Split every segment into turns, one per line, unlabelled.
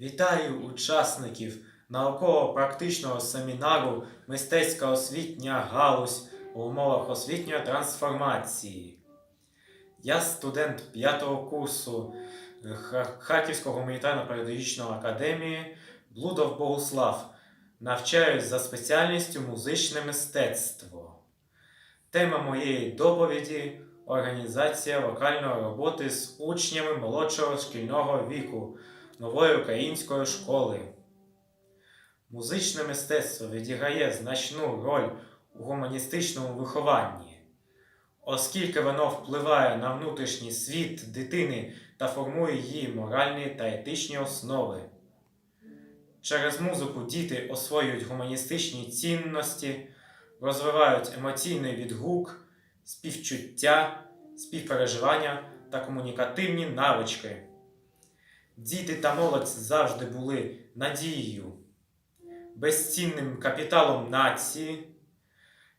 Вітаю учасників науково-практичного семінару Мистецька освітня галузь у умовах освітньої трансформації. Я студент 5 курсу Харківського гуманітарно-педагогічної академії Блудов Богуслав. Навчаюсь за спеціальністю музичне мистецтво. Тема моєї доповіді організація вокальної роботи з учнями молодшого шкільного віку нової української школи. Музичне мистецтво відіграє значну роль у гуманістичному вихованні, оскільки воно впливає на внутрішній світ дитини та формує її моральні та етичні основи. Через музику діти освоюють гуманістичні цінності, розвивають емоційний відгук, співчуття, співпереживання та комунікативні навички. Діти та молодь завжди були надією, безцінним капіталом нації,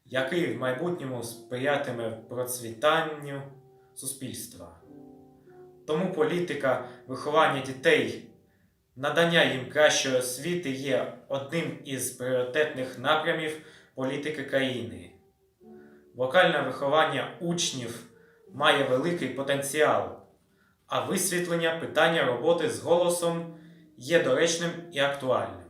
який в майбутньому сприятиме процвітанню суспільства. Тому політика виховання дітей, надання їм кращої освіти є одним із пріоритетних напрямів політики країни. Вокальне виховання учнів має великий потенціал а висвітлення питання роботи з голосом є доречним і актуальним.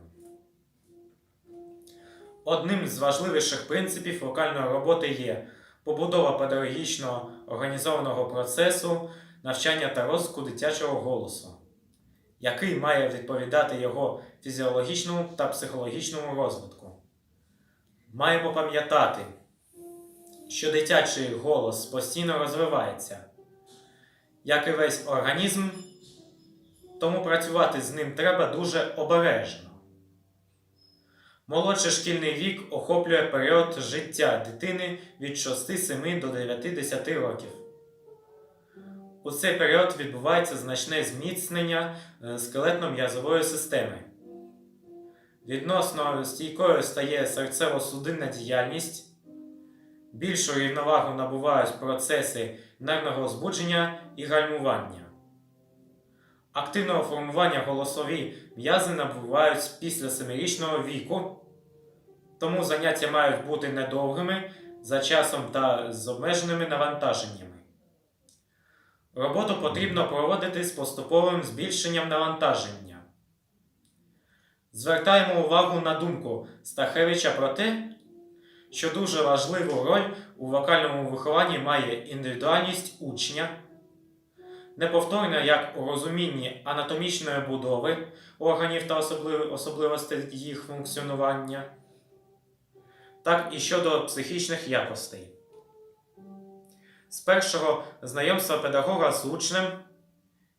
Одним з важливіших принципів вокальної роботи є побудова педагогічного організованого процесу навчання та розвитку дитячого голосу, який має відповідати його фізіологічному та психологічному розвитку. Маємо пам'ятати, що дитячий голос постійно розвивається як і весь організм, тому працювати з ним треба дуже обережно. Молодший шкільний вік охоплює період життя дитини від 6-7 до 9-10 років. У цей період відбувається значне зміцнення е, скелетно-м'язової системи. Відносно стійкою стає серцево-судинна діяльність, більшу рівновагу набувають процеси нервного збудження і гальмування. Активного формування голосові м'язи набувають після семирічного віку, тому заняття мають бути недовгими за часом та з обмеженими навантаженнями. Роботу потрібно проводити з поступовим збільшенням навантаження. Звертаємо увагу на думку Стахевича про те, що дуже важливу роль у вокальному вихованні має індивідуальність учня, неповторна як у розумінні анатомічної будови органів та особливостей їх функціонування, так і щодо психічних якостей. З першого знайомства педагога з учнем,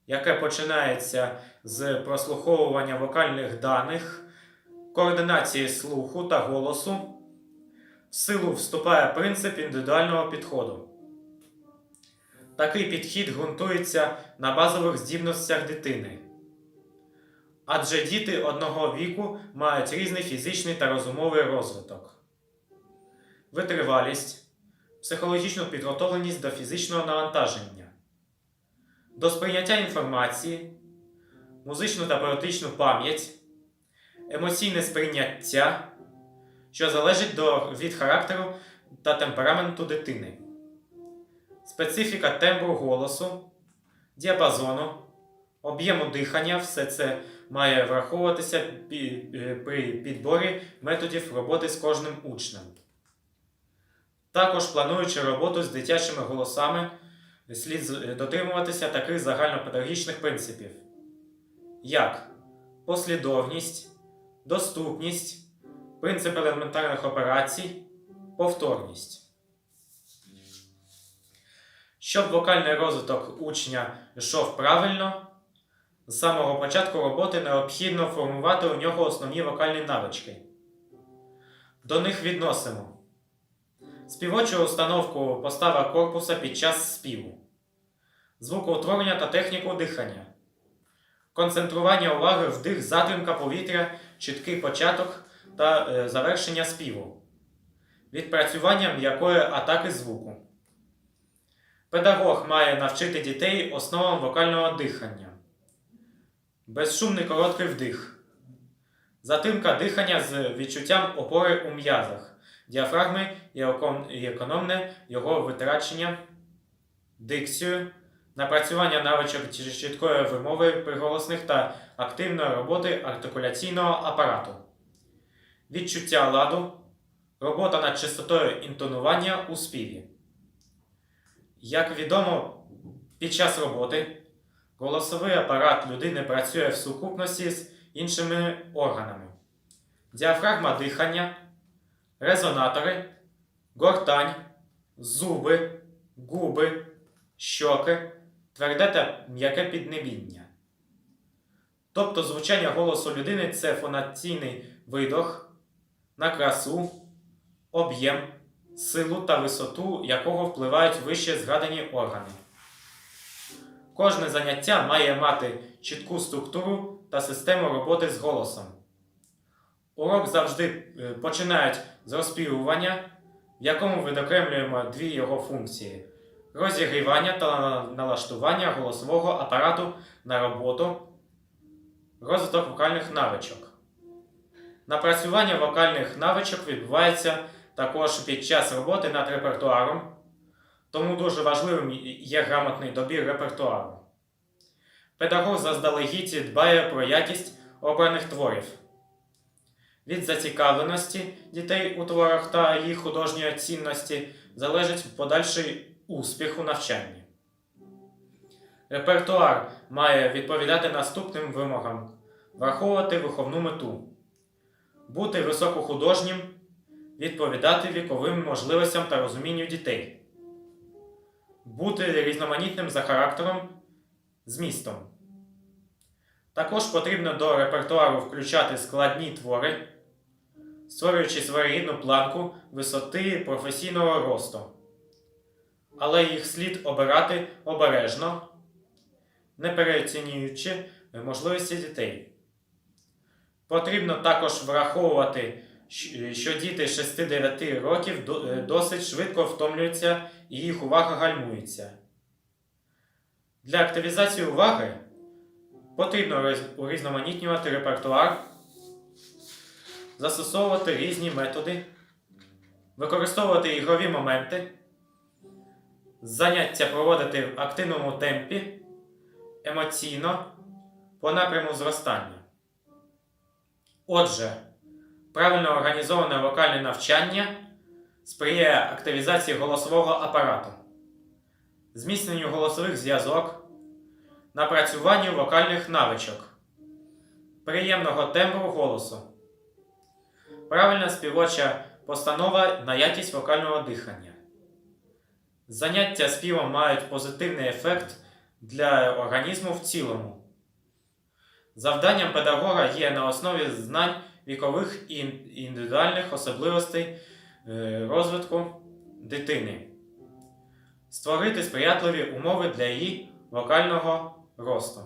яке починається з прослуховування вокальних даних, координації слуху та голосу, силу вступає принцип індивідуального підходу. Такий підхід ґрунтується на базових здібностях дитини. Адже діти одного віку мають різний фізичний та розумовий розвиток, витривалість, психологічну підготовленість до фізичного навантаження, до сприйняття інформації, музичну та поетичну пам'ять, емоційне сприйняття що залежить до, від характеру та темпераменту дитини. Специфіка тембру голосу, діапазону, об'єму дихання все це має враховуватися е, при підборі методів роботи з кожним учнем. Також плануючи роботу з дитячими голосами, слід дотримуватися таких загальнопедагогічних принципів, як послідовність, доступність, принцип елементарних операцій, повторність. Щоб вокальний розвиток учня йшов правильно, з самого початку роботи необхідно формувати у нього основні вокальні навички. До них відносимо співочу установку постава корпуса під час співу, звукоутворення та техніку дихання, концентрування уваги вдих затримка повітря, чіткий початок та е, завершення співу, відпрацювання м'якої атаки звуку. Педагог має навчити дітей основам вокального дихання, Безшумний короткий вдих. Затримка дихання з відчуттям опори у м'язах, діафрагми і економне його витрачення, дикцію, напрацювання навичок чіткої вимови приголосних та активної роботи артикуляційного апарату, відчуття ладу, робота над чистотою інтонування у співі. Як відомо, під час роботи голосовий апарат людини працює в сукупності з іншими органами: діафрагма дихання, резонатори, гортань, зуби, губи, щоки, тверде та м'яке піднебіння. Тобто звучання голосу людини це фонаційний видох на красу, об'єм, силу та висоту якого впливають вище згадані органи. Кожне заняття має мати чітку структуру та систему роботи з голосом. Урок завжди е, починають з розпівування, в якому відокремлюємо дві його функції: розігрівання та налаштування голосового апарату на роботу, розвиток вокальних навичок. Напрацювання вокальних навичок відбувається також під час роботи над репертуаром, тому дуже важливим є грамотний добір репертуару. Педагог заздалегідь дбає про якість обраних творів. Від зацікавленості дітей у творах та їх художньої цінності залежить подальший успіх у навчанні. Репертуар має відповідати наступним вимогам: враховувати виховну мету, бути високохудожнім, відповідати віковим можливостям та розумінню дітей, бути різноманітним за характером, змістом. Також потрібно до репертуару включати складні твори, створюючи своєрідну планку висоти професійного росту. Але їх слід обирати обережно, не переоцінюючи можливості дітей. Потрібно також враховувати, що діти 6-9 років е, досить швидко втомлюються і їх увага гальмується. Для активізації уваги потрібно урізноманітнювати репертуар, застосовувати різні методи, використовувати ігрові моменти, заняття проводити в активному темпі, емоційно, по напряму зростання. Отже, правильно організоване вокальне навчання сприяє активізації голосового апарату, зміцненню голосових зв'язок, напрацюванню вокальних навичок, приємного тембру голосу, правильна співоча постанова на якість вокального дихання. Заняття співом мають позитивний ефект для організму в цілому. Завданням педагога є на основі знань вікових і індивідуальних особливостей е, розвитку дитини створити сприятливі умови для її вокального росту.